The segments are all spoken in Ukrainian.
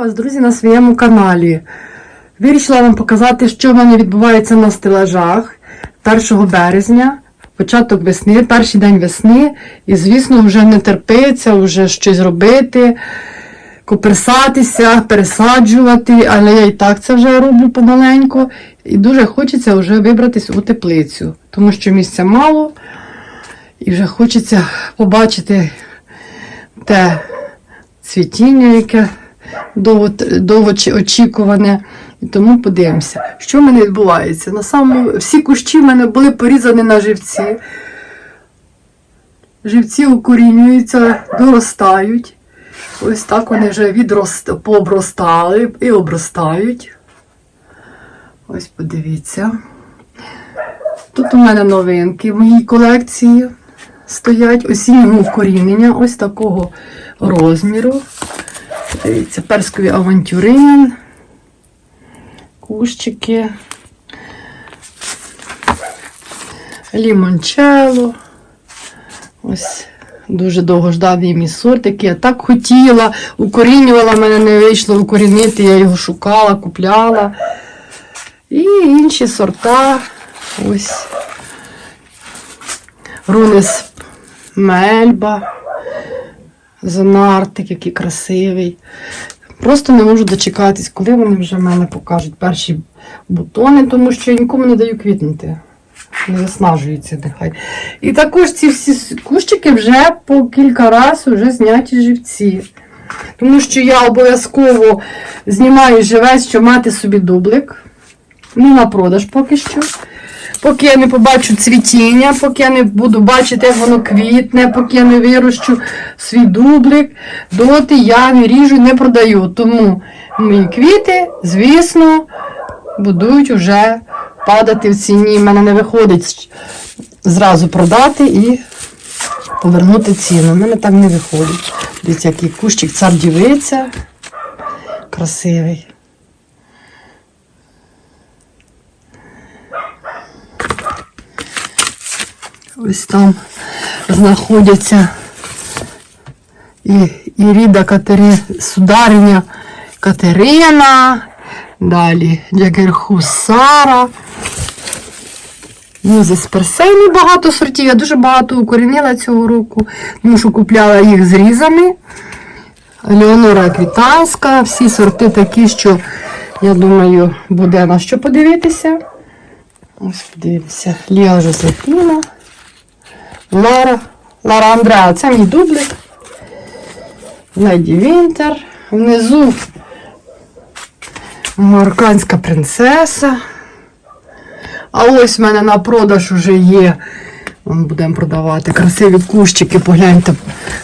вас, друзі, на своєму каналі. Вирішила вам показати, що в мене відбувається на стелажах 1 березня, початок весни, перший день весни. І, звісно, вже не терпиться, вже щось робити, коперсатися, пересаджувати, але я і так це вже роблю помаленьку. І дуже хочеться вже вибратись у теплицю, тому що місця мало. І вже хочеться побачити те цвітіння, яке довго, довго очікуване. І тому подивимося, що в мене відбувається. На самому, всі кущі в мене були порізані на живці. Живці укорінюються, доростають. Ось так вони вже відрост, пообростали і обростають. Ось подивіться. Тут у мене новинки в моїй колекції стоять осіннього вкорінення, ось такого розміру. Дивіться, перскові авантюрин, кущики, лімончело. Ось дуже довгожданий мій сорт, який я так хотіла, укорінювала, мене не вийшло укорінити, я його шукала, купляла. І інші сорта. Ось. Рунес Мельба. Зонартик, який красивий. Просто не можу дочекатись, коли вони вже в мене покажуть перші бутони, тому що я нікому не даю квітнути. Не виснажується нехай. І також ці всі кущики вже по кілька разів вже зняті живці. Тому що я обов'язково знімаю живець, щоб мати собі дублик. Ну, на продаж поки що. Поки я не побачу цвітіння, поки я не буду бачити, як воно квітне, поки я не вирощу свій дублик, доти я не ріжу і не продаю. Тому мої квіти, звісно, будуть вже падати в ціні. У мене не виходить зразу продати і повернути ціну. У мене так не виходить. Дивіться, який кущик цар дівиця. Красивий. Ось там знаходяться і, і Ріда Катери, судариня Катерина, далі Джагерху Сара. Музис Персейні багато сортів. Я дуже багато укорінила цього року, тому що купляла їх зрізами. Леонора Квітанська, всі сорти такі, що, я думаю, буде на що подивитися. Ось подивимося. Ліа Жозефіна. Лара, Лара Андреа, це мій дублик. Леді Вінтер. Внизу марокканська принцеса. А ось в мене на продаж вже є. Будемо продавати красиві кущики, погляньте,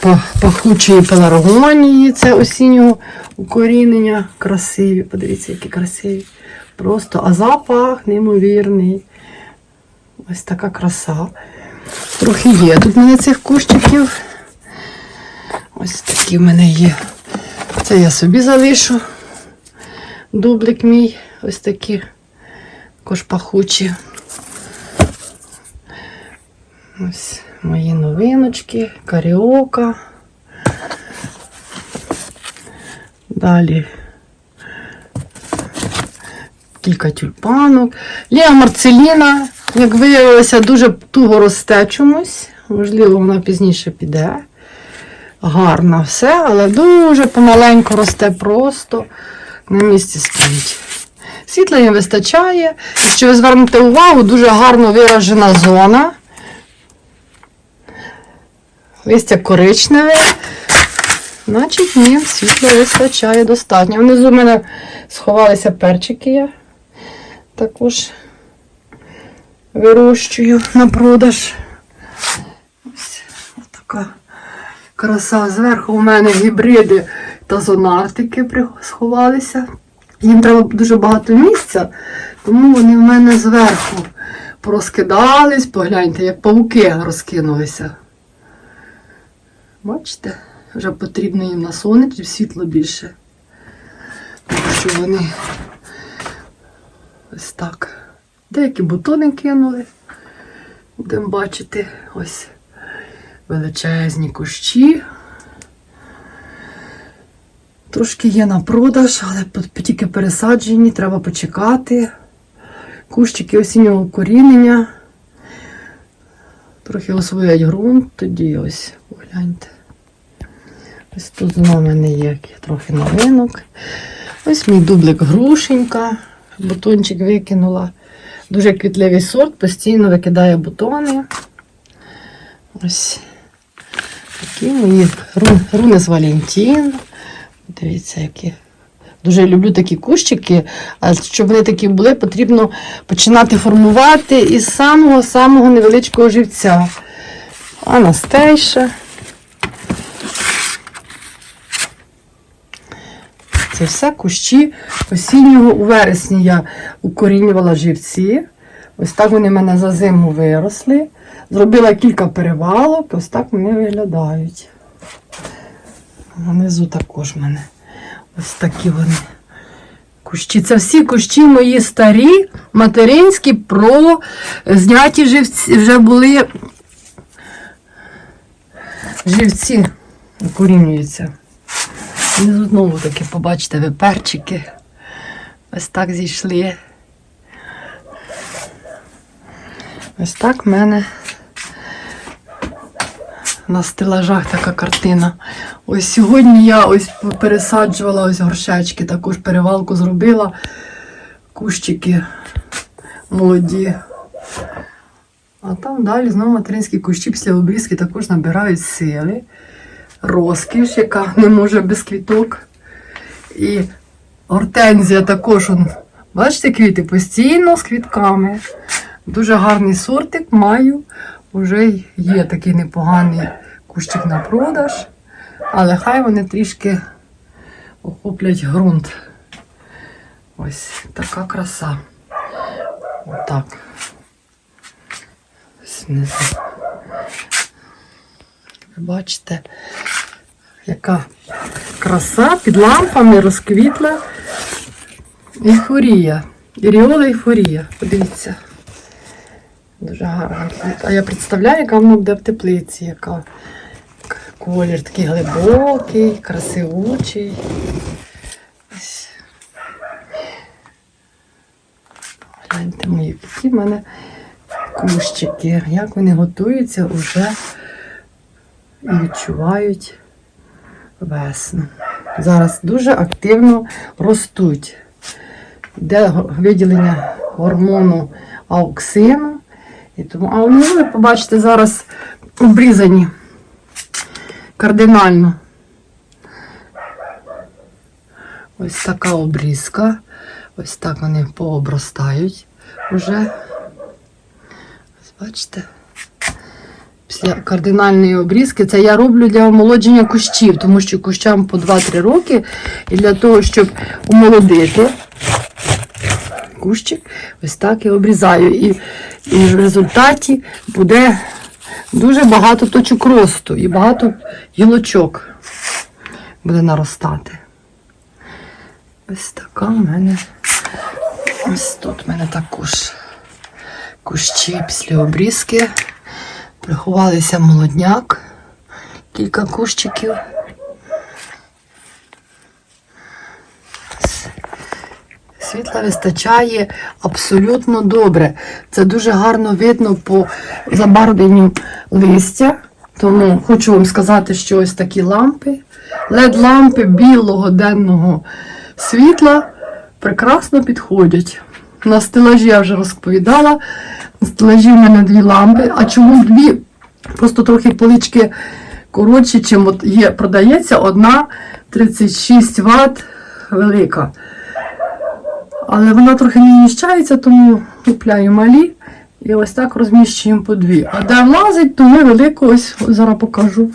па- пахучої пеларгонії. Це осіннього укорінення. Красиві, подивіться, які красиві. Просто, а запах неймовірний. Ось така краса. Трохи є тут в мене цих кущиків. Ось такі в мене є. Це я собі залишу. Дублик мій. Ось такі також пахучі. Ось мої новиночки, каріока. Далі кілька тюльпанок. Лія Марцеліна, як виявилося, дуже туго росте чомусь. Можливо, вона пізніше піде. Гарно все, але дуже помаленьку росте просто на місці стоїть. Світла їм вистачає. Якщо ви звернете увагу, дуже гарно виражена зона. Листя коричневе. Значить, ні, світла вистачає достатньо. Внизу в мене сховалися перчики. Я також вирощую на продаж. Ось така краса. Зверху у мене гібриди та зонартики сховалися. Їм треба дуже багато місця, тому вони в мене зверху порозкидались. Погляньте, як павуки розкинулися. Бачите? Вже потрібно їм на сонечці світло більше. Тому що вони ось так. Деякі бутони кинули. Будемо бачити ось величезні кущі. Трошки є на продаж, але тільки пересаджені, треба почекати. Кущики осіннього корінення. Трохи освоять ґрунт, тоді ось погляньте. Ось тут знову мене є трохи новинок. Ось мій дублик грушенька. Бутончик викинула. Дуже квітливий сорт, постійно викидає бутони. Ось такі мої ру- руни з Валентін. Дивіться, які. Дуже люблю такі кущики, а щоб вони такі були, потрібно починати формувати із самого-самого невеличкого живця. Анастейша. Це все кущі осіннього у вересні я укорінювала живці. Ось так вони в мене за зиму виросли. Зробила кілька перевалок, ось так вони виглядають. Внизу також в мене ось такі вони кущі. Це всі кущі мої старі, материнські, про зняті живці вже були живці укорінюються. Знову таки побачите ви перчики. Ось так зійшли. Ось так в мене на стелажах така картина. Ось сьогодні я ось пересаджувала ось горшечки, також перевалку зробила. Кущики молоді. А там далі знову материнські кущі після обрізки також набирають сили. Розкіш, яка не може без квіток. І гортензія також. Бачите, квіти постійно з квітками. Дуже гарний сортик маю. Уже є такий непоганий кущик на продаж. Але хай вони трішки охоплять ґрунт. Ось така краса. Отак. Ось бачите, яка краса під лампами розквітла ейфорія. Іріола ейфорія. Подивіться. Дуже гарно. А я представляю, яка вона буде в теплиці, яка колір такий глибокий, красивучий. Гляньте мої які в мене кущики. Як вони готуються уже і відчувають весну. Зараз дуже активно ростуть. Йде виділення гормону ауксину. І тому, а вони, ви побачите, зараз обрізані кардинально. Ось така обрізка. Ось так вони пообростають вже. Ось бачите. Після кардинальної обрізки це я роблю для омолодження кущів, тому що кущам по 2-3 роки. І для того, щоб омолодити кущик, ось так і обрізаю. І, і в результаті буде дуже багато точок росту і багато гілочок буде наростати. Ось така в мене. Ось тут в мене також кущі після обрізки. Приховалися молодняк, кілька кущиків. Світла вистачає абсолютно добре. Це дуже гарно видно по забарвленню листя. Тому хочу вам сказати, що ось такі лампи, LED-лампи білого денного світла прекрасно підходять. На стелажі я вже розповідала. На стелажі в мене дві лампи. А чому дві? Просто трохи полички коротші, чим от є, продається одна 36 Вт велика. Але вона трохи не вміщається, тому купляю малі. І ось так розміщуємо по дві. А де влазить, то ми велику ось, зараз покажу.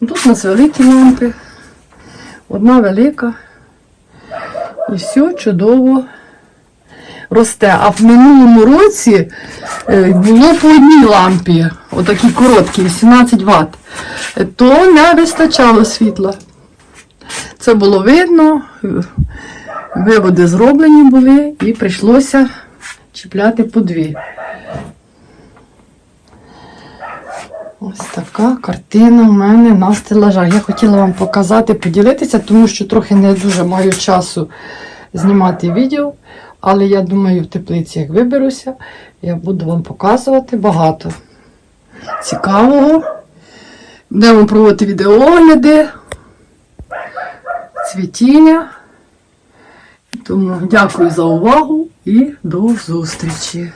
Тут у нас великі лампи. Одна велика. І все чудово росте. А в минулому році е, було по одній лампі, отакі короткі, 18 Вт, то не вистачало світла. Це було видно, виводи зроблені були і прийшлося чіпляти по дві. Ось така картина в мене на стелажах. Я хотіла вам показати, поділитися, тому що трохи не дуже маю часу знімати відео. Але я думаю, в теплиці, як виберуся, я буду вам показувати багато цікавого. Будемо проводити відеоогляди, цвітіння. Тому дякую за увагу і до зустрічі!